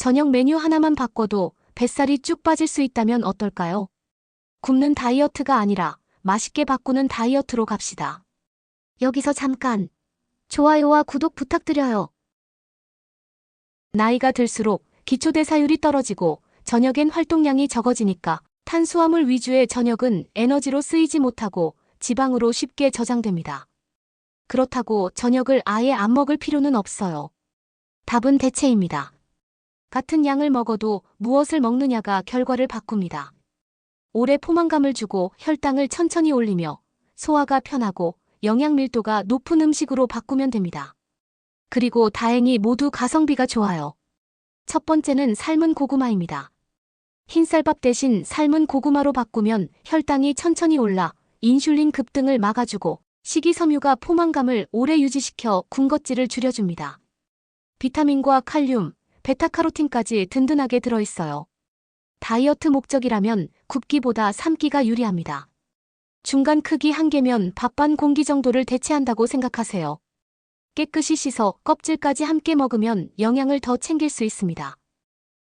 저녁 메뉴 하나만 바꿔도 뱃살이 쭉 빠질 수 있다면 어떨까요? 굶는 다이어트가 아니라 맛있게 바꾸는 다이어트로 갑시다. 여기서 잠깐 좋아요와 구독 부탁드려요. 나이가 들수록 기초대사율이 떨어지고 저녁엔 활동량이 적어지니까 탄수화물 위주의 저녁은 에너지로 쓰이지 못하고 지방으로 쉽게 저장됩니다. 그렇다고 저녁을 아예 안 먹을 필요는 없어요. 답은 대체입니다. 같은 양을 먹어도 무엇을 먹느냐가 결과를 바꿉니다. 오래 포만감을 주고 혈당을 천천히 올리며 소화가 편하고 영양 밀도가 높은 음식으로 바꾸면 됩니다. 그리고 다행히 모두 가성비가 좋아요. 첫 번째는 삶은 고구마입니다. 흰쌀밥 대신 삶은 고구마로 바꾸면 혈당이 천천히 올라 인슐린 급등을 막아주고 식이섬유가 포만감을 오래 유지시켜 군것질을 줄여줍니다. 비타민과 칼륨, 베타카로틴까지 든든하게 들어있어요. 다이어트 목적이라면 굽기보다 삶기가 유리합니다. 중간 크기 한 개면 밥 반 공기 정도를 대체한다고 생각하세요. 깨끗이 씻어 껍질까지 함께 먹으면 영양을 더 챙길 수 있습니다.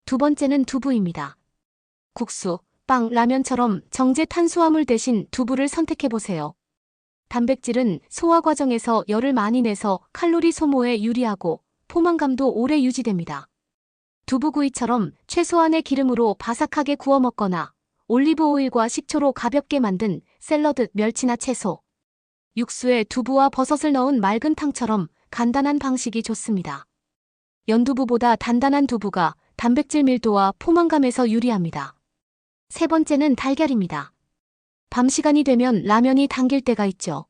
두 번째는 두부입니다. 국수, 빵, 라면처럼 정제 탄수화물 대신 두부를 선택해보세요. 단백질은 소화 과정에서 열을 많이 내서 칼로리 소모에 유리하고 포만감도 오래 유지됩니다. 두부구이처럼 최소한의 기름으로 바삭하게 구워 먹거나 올리브 오일과 식초로 가볍게 만든 샐러드, 멸치나 채소. 육수에 두부와 버섯을 넣은 맑은 탕처럼 간단한 방식이 좋습니다. 연두부보다 단단한 두부가 단백질 밀도와 포만감에서 유리합니다. 세 번째는 달걀입니다. 밤 시간이 되면 라면이 당길 때가 있죠.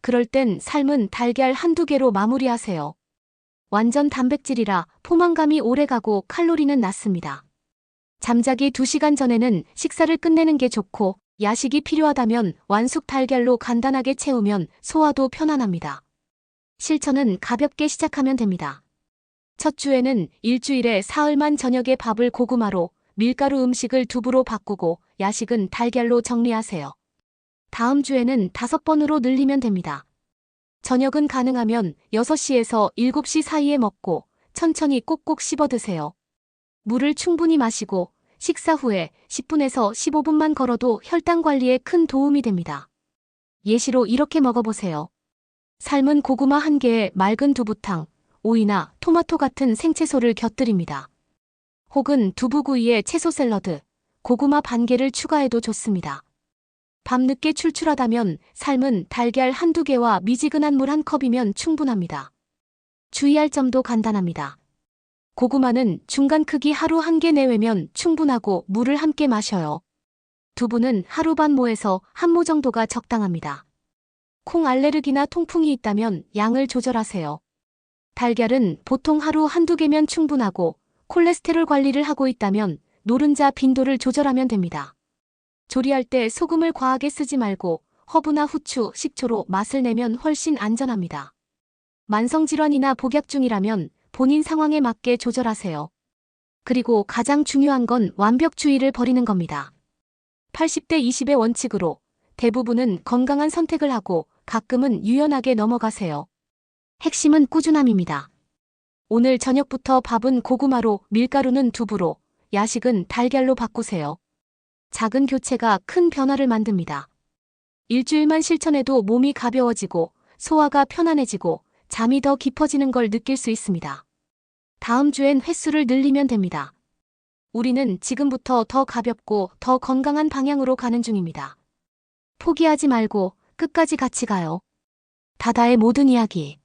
그럴 땐 삶은 달걀 한두 개로 마무리하세요. 완전 단백질이라 포만감이 오래가고 칼로리는 낮습니다. 잠자기 2시간 전에는 식사를 끝내는 게 좋고 야식이 필요하다면 완숙 달걀로 간단하게 채우면 소화도 편안합니다. 실천은 가볍게 시작하면 됩니다. 첫 주에는 일주일에 사흘만 저녁에 밥을 고구마로 밀가루 음식을 두부로 바꾸고 야식은 달걀로 정리하세요. 다음 주에는 다섯 번으로 늘리면 됩니다. 저녁은 가능하면 6시에서 7시 사이에 먹고 천천히 꼭꼭 씹어 드세요. 물을 충분히 마시고 식사 후에 10분에서 15분만 걸어도 혈당 관리에 큰 도움이 됩니다. 예시로 이렇게 먹어보세요. 삶은 고구마 한 개에 맑은 두부탕, 오이나 토마토 같은 생채소를 곁들입니다. 혹은 두부구이에 채소 샐러드, 고구마 반 개를 추가해도 좋습니다. 밤늦게 출출하다면 삶은 달걀 한두 개와 미지근한 물 한 컵이면 충분합니다. 주의할 점도 간단합니다. 고구마는 중간 크기 하루 한 개 내외면 충분하고 물을 함께 마셔요. 두부는 하루 반 모에서 한 모 정도가 적당합니다. 콩 알레르기나 통풍이 있다면 양을 조절하세요. 달걀은 보통 하루 한두 개면 충분하고 콜레스테롤 관리를 하고 있다면 노른자 빈도를 조절하면 됩니다. 조리할 때 소금을 과하게 쓰지 말고 허브나 후추, 식초로 맛을 내면 훨씬 안전합니다. 만성질환이나 복약 중이라면 본인 상황에 맞게 조절하세요. 그리고 가장 중요한 건 완벽주의를 버리는 겁니다. 80대 20의 원칙으로 대부분은 건강한 선택을 하고 가끔은 유연하게 넘어가세요. 핵심은 꾸준함입니다. 오늘 저녁부터 밥은 고구마로, 밀가루는 두부로, 야식은 달걀로 바꾸세요. 작은 교체가 큰 변화를 만듭니다. 일주일만 실천해도 몸이 가벼워지고 소화가 편안해지고 잠이 더 깊어지는 걸 느낄 수 있습니다. 다음 주엔 횟수를 늘리면 됩니다. 우리는 지금부터 더 가볍고 더 건강한 방향으로 가는 중입니다. 포기하지 말고 끝까지 같이 가요. 다다의 모든 이야기.